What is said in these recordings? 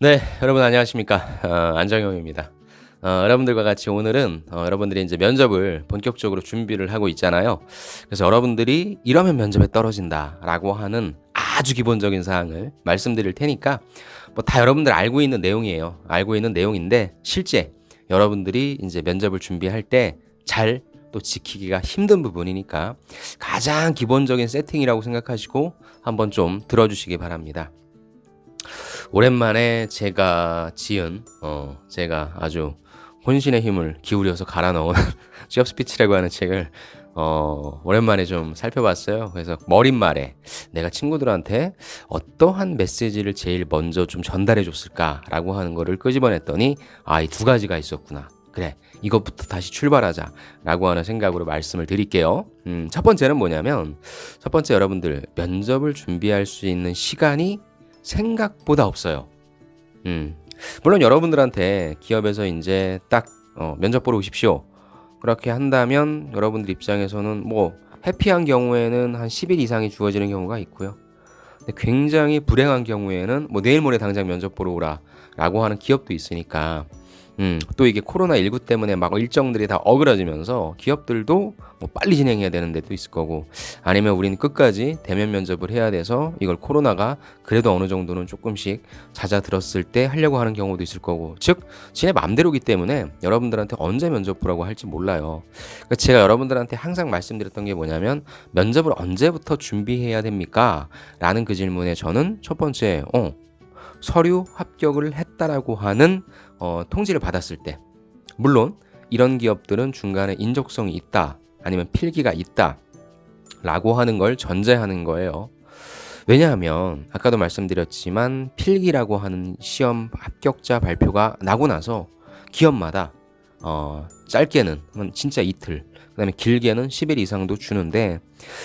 네, 여러분 안녕하십니까? 어, 안정영입니다. 어, 여러분들과 같이 오늘은 어, 여러분들이 이제 면접을 본격적으로 준비를 하고 있잖아요. 그래서 여러분들이 이러면 면접에 떨어진다라고 하는 아주 기본적인 사항을 말씀드릴 테니까 뭐 다 여러분들 알고 있는 내용이에요. 알고 있는 내용인데 실제 여러분들이 이제 면접을 준비할 때 잘 또 지키기가 힘든 부분이니까 가장 기본적인 세팅이라고 생각하시고 한번 좀 들어주시기 바랍니다. 오랜만에 제가 지은 어 제가 아주 혼신의 힘을 기울여서 갈아 넣은 취업 스피치라고 하는 책을 어 오랜만에 좀 살펴봤어요. 그래서 머릿말에 내가 친구들한테 어떠한 메시지를 제일 먼저 좀 전달해 줬을까라고 하는 거를 끄집어냈더니 아 이 두 가지가 있었구나. 그래 이것부터 다시 출발하자라고 하는 생각으로 말씀을 드릴게요. 음, 첫 번째는 뭐냐면 첫 번째 여러분들 면접을 준비할 수 있는 시간이 생각보다 없어요. 음. 물론 여러분들한테 기업에서 이제 딱 어, 면접 보러 오십시오. 그렇게 한다면 여러분들 입장에서는 뭐 해피한 경우에는 한 10일 이상이 주어지는 경우가 있고요. 근데 굉장히 불행한 경우에는 뭐 내일 모레 당장 면접 보러 오라 라고 하는 기업도 있으니까 음, 또 이게 코로나19 때문에 막 일정들이 다 어그러지면서 기업들도 뭐 빨리 진행해야 되는 데도 있을 거고 아니면 우리는 끝까지 대면 면접을 해야 돼서 이걸 코로나가 그래도 어느 정도는 조금씩 잦아들었을 때 하려고 하는 경우도 있을 거고 즉 지네 맘대로기 때문에 여러분들한테 언제 면접 보라고 할지 몰라요. 그러니까 제가 여러분들한테 항상 말씀드렸던 게 뭐냐면 면접을 언제부터 준비해야 됩니까? 라는 그 질문에 저는 첫 번째 어 서류 합격을 했다라고 하는 어, 통지를 받았을 때 물론 이런 기업들은 중간에 인적성이 있다 아니면 필기가 있다 라고 하는 걸 전제하는 거예요. 왜냐하면 아까도 말씀드렸지만 필기라고 하는 시험 합격자 발표가 나고 나서 기업마다 어, 짧게는 한 진짜 이틀 그 다음에 길게는 10일 이상도 주는데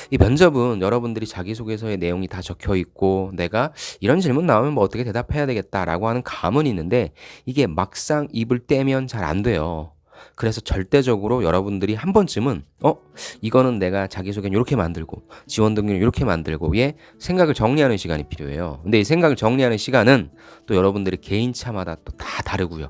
이 면접은 여러분들이 자기소개서의 내용이 다 적혀 있고 내가 이런 질문 나오면 뭐 어떻게 대답해야 되겠다라고 하는 감은 있는데 이게 막상 입을 떼면 잘 안 돼요. 그래서 절대적으로 여러분들이 한 번쯤은 어 이거는 내가 자기소개는 이렇게 만들고 지원 등기는 이렇게 만들고 얘 생각을 정리하는 시간이 필요해요. 근데 이 생각을 정리하는 시간은 또 여러분들의 개인차마다 또 다 다르고요.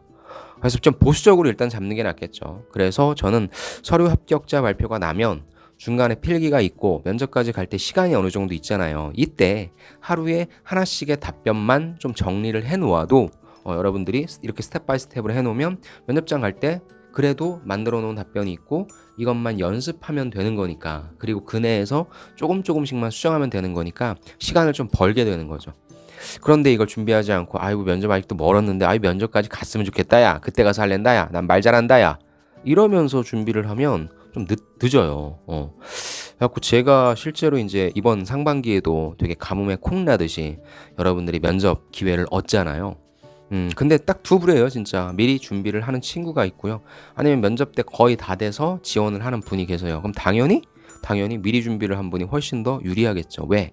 그래서 좀 보수적으로 일단 잡는 게 낫겠죠. 그래서 저는 서류 합격자 발표가 나면 중간에 필기가 있고 면접까지 갈 때 시간이 어느 정도 있잖아요. 이때 하루에 하나씩의 답변만 좀 정리를 해 놓아도 어, 여러분들이 이렇게 스텝 바이 스텝으로 해 놓으면 면접장 갈 때 그래도 만들어 놓은 답변이 있고 이것만 연습하면 되는 거니까 그리고 그 내에서 조금 조금씩만 수정하면 되는 거니까 시간을 좀 벌게 되는 거죠. 그런데 이걸 준비하지 않고 아이고 면접 아직도 멀었는데 아이 면접까지 갔으면 좋겠다 야 그때 가서 할랜다 야난 말 잘한다 야 이러면서 준비를 하면 좀 늦, 늦어요 어. 그래갖고 제가 실제로 이제 이번 상반기에도 되게 가뭄에 콩 나듯이 여러분들이 면접 기회를 얻잖아요 음, 근데 딱 두 부류예요, 진짜. 미리 준비를 하는 친구가 있고요. 아니면 면접 때 거의 다 돼서 지원을 하는 분이 계세요. 그럼 당연히, 당연히 미리 준비를 한 분이 훨씬 더 유리하겠죠. 왜?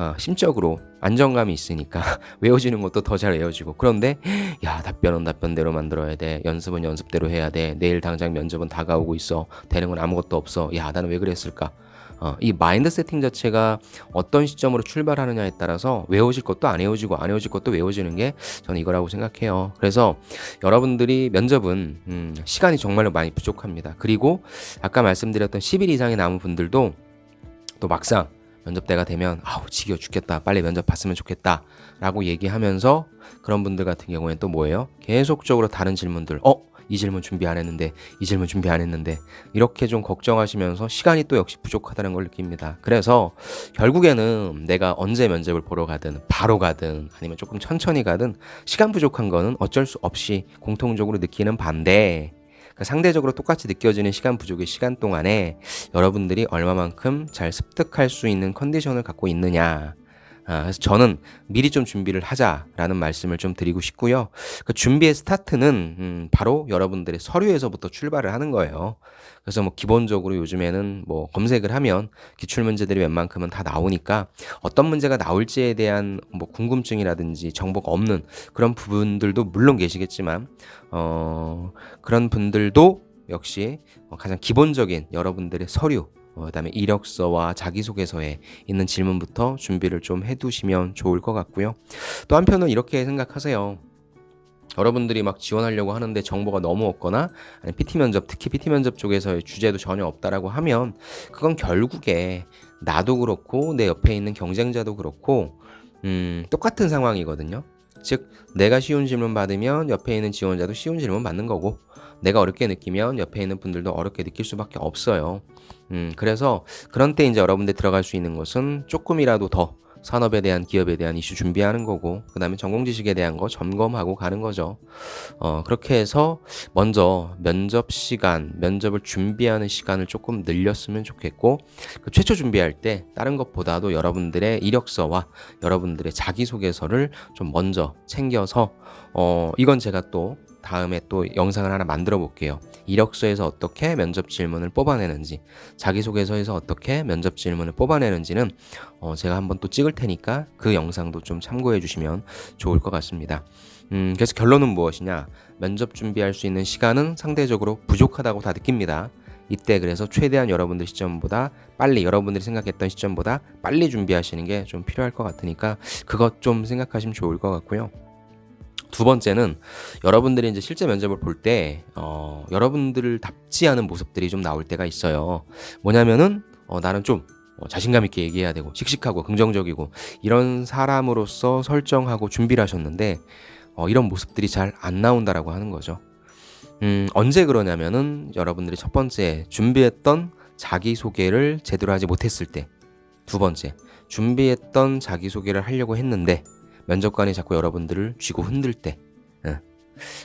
어, 심적으로 안정감이 있으니까 외워지는 것도 더 잘 외워지고. 그런데 야 답변은 답변대로 만들어야 돼. 연습은 연습대로 해야 돼. 내일 당장 면접은 다가오고 있어. 되는 건 아무것도 없어. 야 나는 왜 그랬을까? 어, 이 마인드 세팅 자체가 어떤 시점으로 출발하느냐에 따라서 외워질 것도 안 외워지고 안 외워질 것도 외워지는 게 저는 이거라고 생각해요. 그래서 여러분들이 면접은 음, 시간이 정말로 많이 부족합니다. 그리고 아까 말씀드렸던 10일 이상이 남은 분들도 또 막상 면접 때가 되면 아우 지겨워 죽겠다. 빨리 면접 봤으면 좋겠다. 라고 얘기하면서 그런 분들 같은 경우에는 또 뭐예요? 계속적으로 다른 질문들. 어? 이 질문 준비 안 했는데 이 질문 준비 안 했는데. 이렇게 좀 걱정하시면서 시간이 또 역시 부족하다는 걸 느낍니다. 그래서 결국에는 내가 언제 면접을 보러 가든 바로 가든 아니면 조금 천천히 가든 시간 부족한 거는 어쩔 수 없이 공통적으로 느끼는 반대 그러니까 상대적으로 똑같이 느껴지는 시간 부족의 시간 동안에 여러분들이 얼마만큼 잘 습득할 수 있는 컨디션을 갖고 있느냐. 아, 그래서 저는 미리 좀 준비를 하자라는 말씀을 좀 드리고 싶고요. 그 준비의 스타트는 음, 바로 여러분들의 서류에서부터 출발을 하는 거예요. 그래서 뭐 기본적으로 요즘에는 뭐 검색을 하면 기출 문제들이 웬만큼은 다 나오니까 어떤 문제가 나올지에 대한 뭐 궁금증이라든지 정보가 없는 그런 부분들도 물론 계시겠지만 어 그런 분들도 역시 가장 기본적인 여러분들의 서류 어, 그다음에 이력서와 자기소개서에 있는 질문부터 준비를 좀 해두시면 좋을 것 같고요. 또 한편은 이렇게 생각하세요. 여러분들이 막 지원하려고 하는데 정보가 너무 없거나 아니 PT 면접 특히 PT 면접 쪽에서의 주제도 전혀 없다라고 하면 그건 결국에 나도 그렇고 내 옆에 있는 경쟁자도 그렇고 음, 똑같은 상황이거든요. 즉 내가 쉬운 질문 받으면 옆에 있는 지원자도 쉬운 질문 받는 거고 내가 어렵게 느끼면 옆에 있는 분들도 어렵게 느낄 수밖에 없어요. 음, 그래서 그런 때 이제 여러분들 들어갈 수 있는 것은 조금이라도 더 산업에 대한 기업에 대한 이슈 준비하는 거고 그 다음에 전공 지식에 대한 거 점검하고 가는 거죠. 어, 그렇게 해서 먼저 면접 시간, 면접을 준비하는 시간을 조금 늘렸으면 좋겠고 그 최초 준비할 때 다른 것보다도 여러분들의 이력서와 여러분들의 자기소개서를 좀 먼저 챙겨서 어, 이건 제가 또 다음에 또 영상을 하나 만들어 볼게요. 이력서에서 어떻게 면접 질문을 뽑아내는지, 자기소개서에서 어떻게 면접 질문을 뽑아내는지는 어, 제가 한번 또 찍을 테니까 그 영상도 좀 참고해 주시면 좋을 것 같습니다. 음, 그래서 결론은 무엇이냐? 면접 준비할 수 있는 시간은 상대적으로 부족하다고 다 느낍니다. 이때 그래서 최대한 여러분들 시점보다 빨리 여러분들이 생각했던 시점보다 빨리 준비하시는 게 좀 필요할 것 같으니까 그것 좀 생각하시면 좋을 것 같고요. 두 번째는 여러분들이 이제 실제 면접을 볼 때 어, 여러분들을 답지 않은 모습들이 좀 나올 때가 있어요. 뭐냐면은 어, 나는 좀 어, 자신감 있게 얘기해야 되고 씩씩하고 긍정적이고 이런 사람으로서 설정하고 준비를 하셨는데 어, 이런 모습들이 잘 안 나온다라고 하는 거죠. 음, 언제 그러냐면은 여러분들이 첫 번째 준비했던 자기 소개를 제대로 하지 못했을 때, 두 번째 준비했던 자기 소개를 하려고 했는데 면접관이 자꾸 여러분들을 쥐고 흔들 때. 예.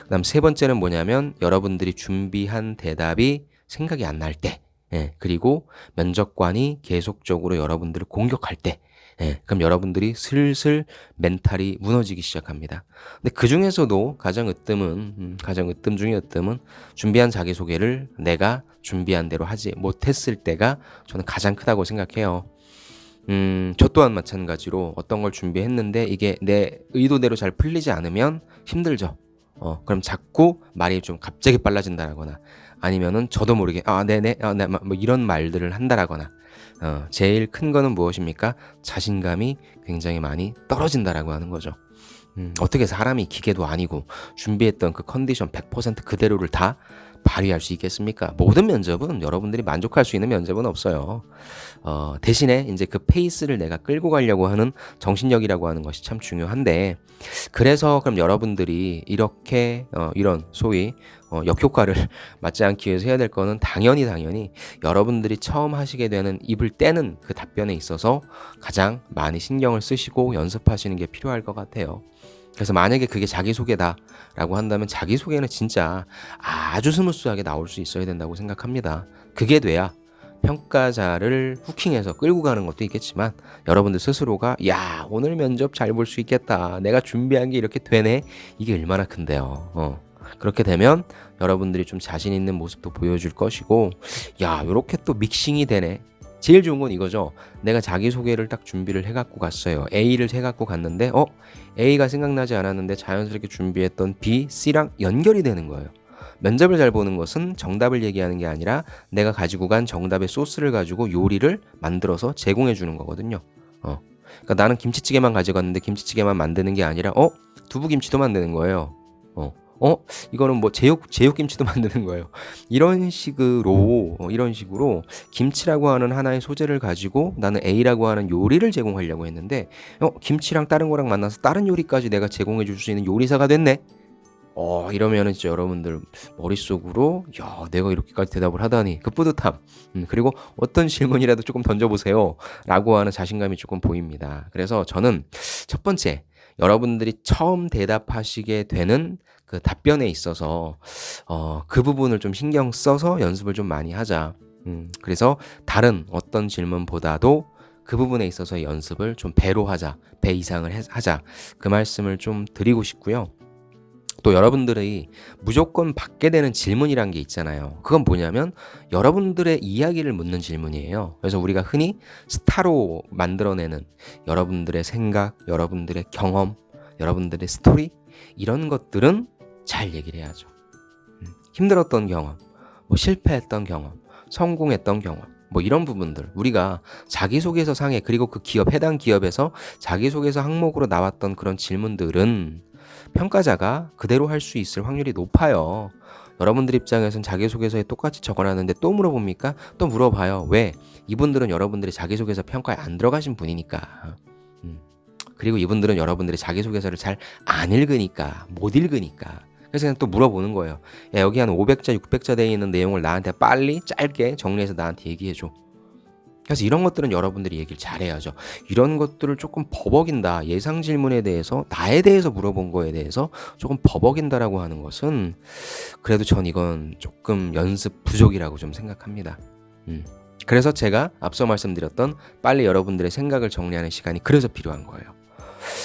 그다음 세 번째는 뭐냐면 여러분들이 준비한 대답이 생각이 안 날 때. 예. 그리고 면접관이 계속적으로 여러분들을 공격할 때. 예, 그럼 여러분들이 슬슬 멘탈이 무너지기 시작합니다. 근데 그 중에서도 가장 으뜸은, 음, 가장 으뜸 중에 으뜸은 준비한 자기소개를 내가 준비한 대로 하지 못했을 때가 저는 가장 크다고 생각해요. 음, 저 또한 마찬가지로 어떤 걸 준비했는데 이게 내 의도대로 잘 풀리지 않으면 힘들죠. 어, 그럼 자꾸 말이 좀 갑자기 빨라진다라거나 아니면은 저도 모르게 아, 네네, 아, 네, 뭐 이런 말들을 한다라거나 어, 제일 큰 거는 무엇입니까? 자신감이 굉장히 많이 떨어진다라고 하는 거죠. 음, 어떻게 사람이 기계도 아니고 준비했던 그 컨디션 100% 그대로를 다 발휘할 수 있겠습니까? 모든 면접은 여러분들이 만족할 수 있는 면접은 없어요. 어, 대신에 이제 그 페이스를 내가 끌고 가려고 하는 정신력이라고 하는 것이 참 중요한데 그래서 그럼 여러분들이 이렇게 어, 이런 소위 어, 역효과를 맞지 않기 위해서 해야 될 거는 당연히 당연히 여러분들이 처음 하시게 되는 입을 떼는 그 답변에 있어서 가장 많이 신경을 쓰시고 연습하시는 게 필요할 것 같아요. 그래서 만약에 그게 자기소개다라고 한다면 자기소개는 진짜 아주 스무스하게 나올 수 있어야 된다고 생각합니다. 그게 돼야 평가자를 후킹해서 끌고 가는 것도 있겠지만 여러분들 스스로가 야 오늘 면접 잘 볼 수 있겠다 내가 준비한 게 이렇게 되네 이게 얼마나 큰데요 어. 그렇게 되면 여러분들이 좀 자신 있는 모습도 보여줄 것이고 야 이렇게 또 믹싱이 되네 제일 좋은 건 이거죠. 내가 자기소개를 딱 준비를 해갖고 갔어요. A를 해갖고 갔는데, 어? A가 생각나지 않았는데 자연스럽게 준비했던 B, C랑 연결이 되는 거예요. 면접을 잘 보는 것은 정답을 얘기하는 게 아니라 내가 가지고 간 정답의 소스를 가지고 요리를 만들어서 제공해 주는 거거든요. 어. 그러니까 나는 김치찌개만 가져갔는데 김치찌개만 만드는 게 아니라, 어? 두부김치도 만드는 거예요. 어. 어 이거는 뭐 제육 제육김치도 만드는 거예요. 이런 식으로 어, 이런 식으로 김치라고 하는 하나의 소재를 가지고 나는 A라고 하는 요리를 제공하려고 했는데 어 김치랑 다른 거랑 만나서 다른 요리까지 내가 제공해 줄 수 있는 요리사가 됐네. 어 이러면은 진짜 여러분들 머릿속으로 야 내가 이렇게까지 대답을 하다니 그 뿌듯함 음, 그리고 어떤 질문이라도 조금 던져보세요 라고 하는 자신감이 조금 보입니다 그래서 저는 첫 번째 여러분들이 처음 대답하시게 되는 그 답변에 있어서 어, 그 부분을 좀 신경 써서 연습을 좀 많이 하자. 음, 그래서 다른 어떤 질문보다도 그 부분에 있어서 연습을 좀 배로 하자, 배 이상을 해, 하자. 그 말씀을 좀 드리고 싶고요. 또 여러분들이 무조건 받게 되는 질문이란 게 있잖아요. 그건 뭐냐면 여러분들의 이야기를 묻는 질문이에요. 그래서 우리가 흔히 스타로 만들어내는 여러분들의 생각, 여러분들의 경험, 여러분들의 스토리 이런 것들은 잘 얘기를 해야죠. 음, 힘들었던 경험, 뭐 실패했던 경험, 성공했던 경험, 뭐 이런 부분들 우리가 자기소개서 상에 그리고 그 기업 해당 기업에서 자기소개서 항목으로 나왔던 그런 질문들은 평가자가 그대로 할 수 있을 확률이 높아요. 여러분들 입장에선 자기소개서에 똑같이 적어놨는데 또 물어봅니까? 또 물어봐요. 왜? 이분들은 여러분들이 자기소개서 평가에 안 들어가신 분이니까. 음. 그리고 이분들은 여러분들이 자기소개서를 잘 안 읽으니까, 못 읽으니까. 그래서 그냥 또 물어보는 거예요. 야, 여기 한 500자, 600자 되어 있는 내용을 나한테 빨리 짧게 정리해서 나한테 얘기해 줘. 그래서 이런 것들은 여러분들이 얘기를 잘해야죠. 이런 것들을 조금 버벅인다. 예상 질문에 대해서 나에 대해서 물어본 거에 대해서 조금 버벅인다라고 하는 것은 그래도 전 이건 조금 연습 부족이라고 좀 생각합니다. 음. 그래서 제가 앞서 말씀드렸던 빨리 여러분들의 생각을 정리하는 시간이 그래서 필요한 거예요.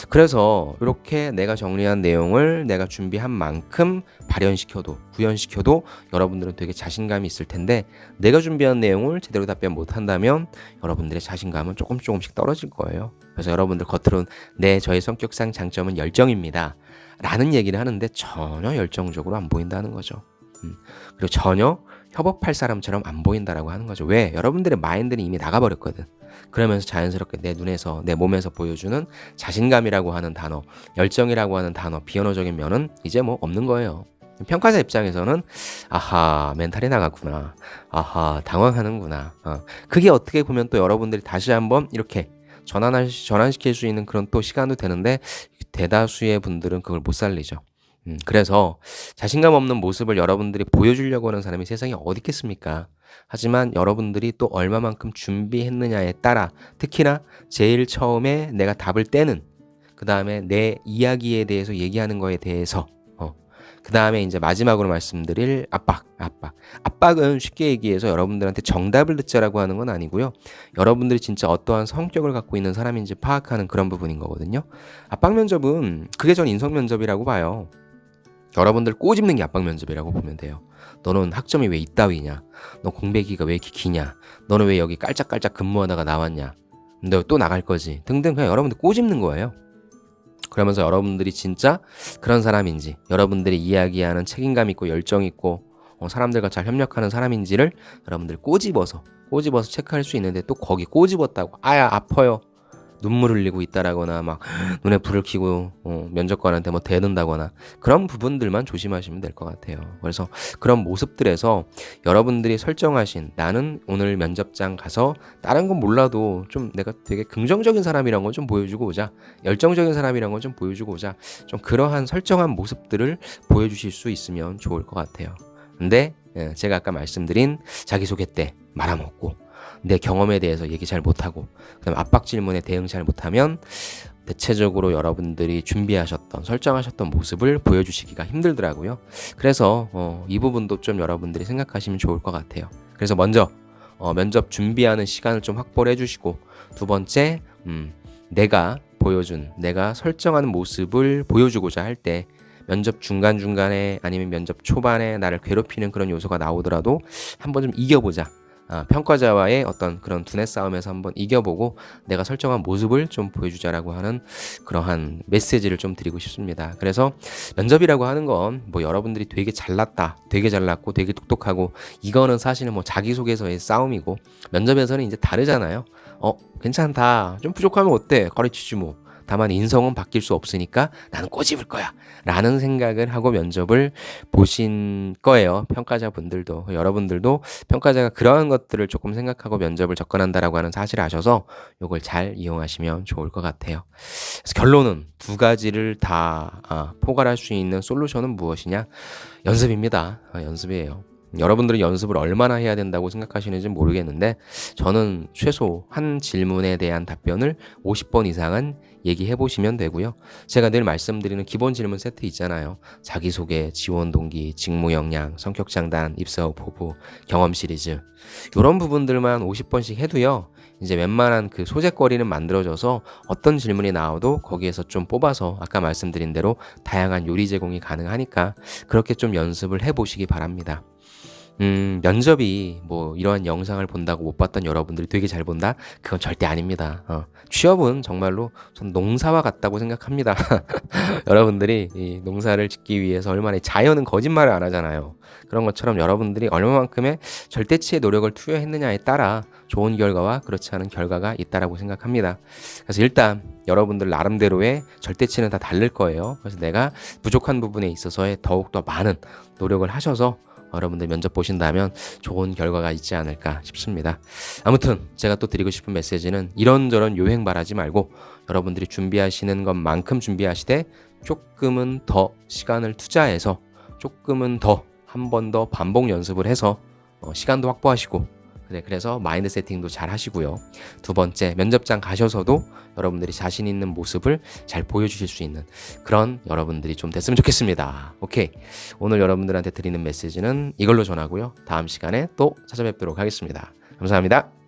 그래서 이렇게 내가 정리한 내용을 내가 준비한 만큼 발현시켜도 구현시켜도 여러분들은 되게 자신감이 있을 텐데 내가 준비한 내용을 제대로 답변 못한다면 여러분들의 자신감은 조금 조금씩 떨어질 거예요. 그래서 여러분들 겉으로는 내 저의 성격상 장점은 열정입니다. 라는 얘기를 하는데 전혀 열정적으로 안 보인다는 거죠. 음. 그리고 전혀 협업할 사람처럼 안 보인다라고 하는 거죠. 왜? 여러분들의 마인드는 이미 나가버렸거든. 그러면서 자연스럽게 내 눈에서 내 몸에서 보여주는 자신감이라고 하는 단어, 열정이라고 하는 단어, 비언어적인 면은 이제 뭐 없는 거예요. 평가자 입장에서는 아하 멘탈이 나갔구나 아하 당황하는구나 어. 그게 어떻게 보면 또 여러분들이 다시 한번 이렇게 전환할 전환시킬 수 있는 그런 또 시간도 되는데 대다수의 분들은 그걸 못 살리죠 음, 그래서 자신감 없는 모습을 여러분들이 보여주려고 하는 사람이 세상에 어디 있겠습니까? 하지만 여러분들이 또 얼마만큼 준비했느냐에 따라 특히나 제일 처음에 내가 답을 떼는 그 다음에 내 이야기에 대해서 얘기하는 거에 대해서 어, 그 다음에 이제 마지막으로 말씀드릴 압박, 압박. 압박은 쉽게 얘기해서 여러분들한테 정답을 듣자라고 하는 건 아니고요. 여러분들이 진짜 어떠한 성격을 갖고 있는 사람인지 파악하는 그런 부분인 거거든요. 압박 면접은 그게 전 인성 면접이라고 봐요. 여러분들 꼬집는 게 압박 면접이라고 보면 돼요. 너는 학점이 왜 이따위냐? 너 공백기가 왜 이렇게 기냐? 너는 왜 여기 깔짝깔짝 근무하다가 나왔냐? 너 또 나갈 거지? 등등 그냥 여러분들 꼬집는 거예요. 그러면서 여러분들이 진짜 그런 사람인지, 여러분들이 이야기하는 책임감 있고 열정 있고 어, 사람들과 잘 협력하는 사람인지를 여러분들 꼬집어서 꼬집어서 체크할 수 있는데 또 거기 꼬집었다고 아야 아파요 눈물 흘리고 있다라거나 막 눈에 불을 켜고 어, 면접관한테 뭐 대든다거나 그런 부분들만 조심하시면 될 것 같아요. 그래서 그런 모습들에서 여러분들이 설정하신 나는 오늘 면접장 가서 다른 건 몰라도 좀 내가 되게 긍정적인 사람이란 건좀 보여주고 오자. 열정적인 사람이란 건좀 보여주고 오자. 좀 그러한 설정한 모습들을 보여주실 수 있으면 좋을 것 같아요. 근데 예, 제가 아까 말씀드린 자기소개 때 말아먹고 내 경험에 대해서 얘기 잘 못하고 그다음 압박 질문에 대응 잘 못하면 대체적으로 여러분들이 준비하셨던 설정하셨던 모습을 보여주시기가 힘들더라고요. 그래서 어, 이 부분도 좀 여러분들이 생각하시면 좋을 것 같아요. 그래서 먼저 어, 면접 준비하는 시간을 좀 확보를 해주시고 두 번째 음, 내가 보여준 내가 설정하는 모습을 보여주고자 할 때 면접 중간 중간에 아니면 면접 초반에 나를 괴롭히는 그런 요소가 나오더라도 한번 좀 이겨보자. 아, 평가자와의 어떤 그런 두뇌 싸움에서 한번 이겨보고 내가 설정한 모습을 좀 보여주자라고 하는 그러한 메시지를 좀 드리고 싶습니다. 그래서 면접이라고 하는 건 뭐 여러분들이 되게 잘났다, 되게 잘났고 되게 똑똑하고 이거는 사실은 뭐 자기소개서의 싸움이고 면접에서는 이제 다르잖아요. 어, 괜찮다. 좀 부족하면 어때? 가르치지 뭐. 다만 인성은 바뀔 수 없으니까 나는 꼬집을 거야. 라는 생각을 하고 면접을 보신 거예요. 평가자 분들도. 여러분들도 평가자가 그러한 것들을 조금 생각하고 면접을 접근한다라고 하는 사실을 아셔서 이걸 잘 이용하시면 좋을 것 같아요. 그래서 결론은 두 가지를 다 아, 포괄할 수 있는 솔루션은 무엇이냐? 연습입니다. 아, 연습이에요. 여러분들은 연습을 얼마나 해야 된다고 생각하시는지 모르겠는데 저는 최소 한 질문에 대한 답변을 50번 이상은 얘기해 보시면 되고요. 제가 늘 말씀드리는 기본 질문 세트 있잖아요. 자기소개, 지원 동기, 직무 역량, 성격 장단, 입사 후 포부, 경험 시리즈. 이런 부분들만 50번씩 해도요. 이제 웬만한 그 소재거리는 만들어져서 어떤 질문이 나와도 거기에서 좀 뽑아서 아까 말씀드린 대로 다양한 요리 제공이 가능하니까 그렇게 좀 연습을 해 보시기 바랍니다. 음, 면접이 뭐 이러한 영상을 본다고 못 봤던 여러분들이 되게 잘 본다? 그건 절대 아닙니다. 어, 취업은 정말로 전 농사와 같다고 생각합니다. 여러분들이 이 농사를 짓기 위해서 얼마나 자연은 거짓말을 안 하잖아요. 그런 것처럼 여러분들이 얼마만큼의 절대치의 노력을 투여했느냐에 따라 좋은 결과와 그렇지 않은 결과가 있다라고 생각합니다. 그래서 일단 여러분들 나름대로의 절대치는 다 다를 거예요. 그래서 내가 부족한 부분에 있어서의 더욱더 많은 노력을 하셔서 여러분들 면접 보신다면 좋은 결과가 있지 않을까 싶습니다. 아무튼 제가 또 드리고 싶은 메시지는 이런저런 요행 바라지 말고 여러분들이 준비하시는 것만큼 준비하시되 조금은 더 시간을 투자해서 조금은 더 한 번 더 반복 연습을 해서 어, 시간도 확보하시고 네, 그래서 마인드 세팅도 잘 하시고요. 두 번째 면접장 가셔서도 여러분들이 자신 있는 모습을 잘 보여주실 수 있는 그런 여러분들이 좀 됐으면 좋겠습니다. 오케이. 오늘 여러분들한테 드리는 메시지는 이걸로 전하고요. 다음 시간에 또 찾아뵙도록 하겠습니다. 감사합니다.